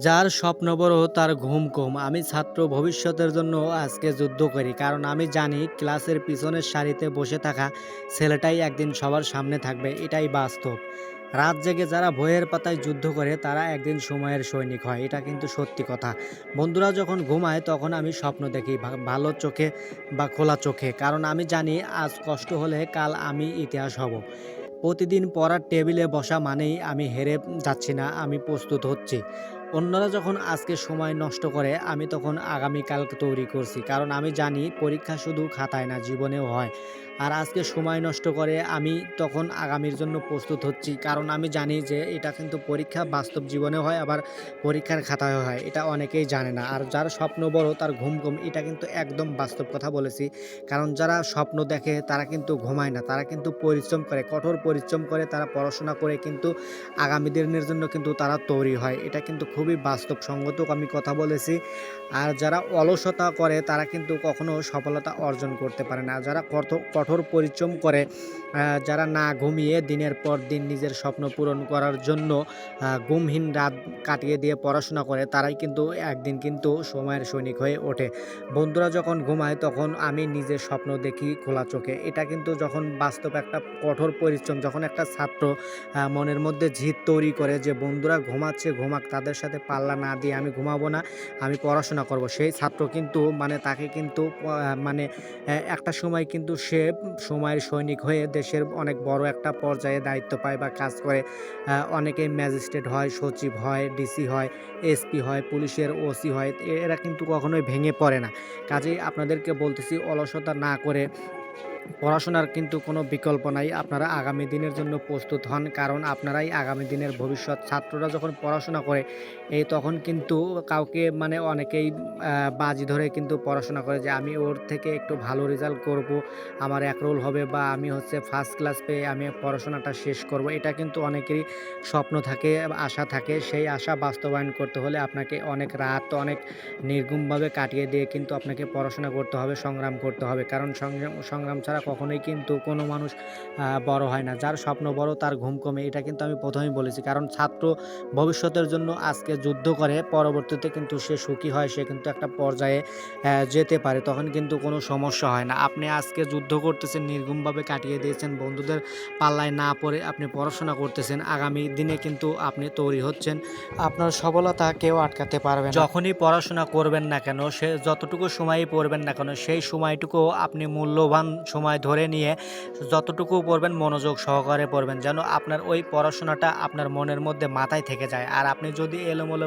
যার স্বপ্ন বড়, তার ঘুম কম। আমি ছাত্র ভবিষ্যতের জন্য আজকে যুদ্ধ করি, কারণ আমি জানি ক্লাসের পিছনের সারিতে বসে থাকা ছেলেটাই একদিন সবার সামনে থাকবে, এটাই বাস্তব। রাত জেগে যারা বইয়ের পাতায় যুদ্ধ করে, তারা একদিন সময়ের সৈনিক হয়, এটা কিন্তু সত্যি কথা। বন্ধুরা যখন ঘুমায়, তখন আমি স্বপ্ন দেখি ভালো চোখে বা খোলা চোখে, কারণ আমি জানি আজ কষ্ট হলে কাল আমি ইতিহাস হব। প্রতিদিন পড়ার টেবিলে বসা মানেই আমি হেরে যাচ্ছি না, আমি প্রস্তুত হচ্ছি। অন্যরা যখন আজকে সময় নষ্ট করে, আমি তখন আগামীকালকে তৈরি করছি। কারণ আমি জানি পরীক্ষা শুধু খাতায় না, জীবনেও হয়। আর আজকে সময় নষ্ট করে, আমি তখন আগামীর জন্য প্রস্তুত হচ্ছি। কারণ আমি জানি যে, এটা কিন্তু পরীক্ষা বাস্তব জীবনে হয়, আবার পরীক্ষার খাতায় হয়। এটা অনেকেই জানে না। আর যার স্বপ্ন বড়, তার ঘুম ঘুম এটা কিন্তু একদম বাস্তব কথা বলেছি। কারণ যারা স্বপ্ন দেখে, তারা কিন্তু ঘুমায় না। তারা কিন্তু পরিশ্রম করে, কঠোর পরিশ্রম করে, তারা পড়াশোনা করে কিন্তু আগামী দিনের জন্য কিন্তু তারা তৈরি হয়। এটা কিন্তু খুবই বাস্তবসঙ্গত আমি কথা বলেছি। আর যারা অলসতা করে তারা কিন্তু কখনো সফলতা অর্জন করতে পারে না। যারা কঠো- কঠোর পরিশ্রম করে যারা না ঘুমিয়ে দিনের পর দিন নিজের স্বপ্ন পূরণ করার জন্য আহ, ঘুমহীন রাত কাটিয়ে দিয়ে পড়াশোনা করে তারাই কিন্তু একদিন কিন্তু সময়ের সৈনিক হয়ে ওঠে। বন্ধুরা যখন ঘুমায় তখন আমি নিজের স্বপ্ন দেখি খোলা চোখে। এটা কিন্তু যখন বাস্তব একটা কঠোর পরিশ্রম যখন একটা ছাত্র মনের মধ্যে জিদ তৈরি করে যে বন্ধুরা ঘুমাচ্ছে ঘুমাক তাদের সাথে পাল্লা না দিয়ে আমি ঘুমাবো না, আমি পড়াশোনা করব। সেই ছাত্র কিন্তু মানে তাকে কিন্তু মানে একটা সময় কিন্তু সে সময়ের সৈনিক হয়ে দেশের অনেক বড় একটা পর্যায়ে দায়িত্ব পায় বা কাজ করে। অনেকেই ম্যাজিস্ট্রেট হয়, সচিব হয়, ডিসি হয়, এসপি হয়, পুলিশের ওসি হয় এরা কিন্তু কখনোই ভেঙে পড়ে না। কাজেই আপনাদেরকে বলতেছি, অলসতা না করে পড়াশোনার কিন্তু কোনো বিকল্প নাই। আপনারা আগামী দিনের জন্য প্রস্তুত হন, কারণ আপনারাই আগামী দিনের ভবিষ্যৎ। ছাত্ররা যখন পড়াশোনা করে, এই তখন কিন্তু কাউকে মানে অনেকেই বাজি ধরে কিন্তু পড়াশোনা করে যে, আমি ওর থেকে একটু ভালো রেজাল্ট করব, আমার এক রোল হবে বা আমি হচ্ছে ফার্স্ট ক্লাস পেয়ে আমি পড়াশোনাটা শেষ করব। এটা কিন্তু অনেকেরই স্বপ্ন থাকে, আশা থাকে। সেই আশা বাস্তবায়ন করতে হলে আপনাকে অনেক রাত, অনেক নির্গুমভাবে কাটিয়ে দিয়ে কিন্তু আপনাকে পড়াশোনা করতে হবে, সংগ্রাম করতে হবে। কারণ সংগ্রাম সংগ্রাম ছাড়া কখনোই কিন্তু কোনো মানুষ বড় হয় না। যার স্বপ্ন বড়, তার ঘুম কমে। এটা কিন্তু আমি প্রথমেই বলেছি। কারণ ছাত্র ভবিষ্যতের জন্য আজকে যুদ্ধ করে, পরবর্তীতে কিন্তু সে সুখী হয়, সে কিন্তু একটা পর্যায়ে যেতে পারে। তখন কিন্তু কোনো সমস্যা হয় না। আপনি আজকে যুদ্ধ করতেছেন নির্গুমভাবে কাটিয়ে দিয়েছেন, বন্ধুদের পাল্লায় না পড়ে আপনি পড়াশোনা করতেছেন, আগামী দিনে কিন্তু আপনি তৈরি হচ্ছেন। আপনার সফলতা কেউ আটকাতে পারবে যখনই পড়াশোনা করবেন না কেন, সে যতটুকু সময়ই পড়বেন না কেন, সেই সময়টুকু আপনি মূল্যবান সময় ধরে নিয়ে যতটুকু পড়বেন মনোযোগ সহকারে পড়বেন, যেন আপনার ওই পড়াশোনাটা আপনার মনের মধ্যে মাথায় থেকে যায়। আর আপনি যদি এলোমেলো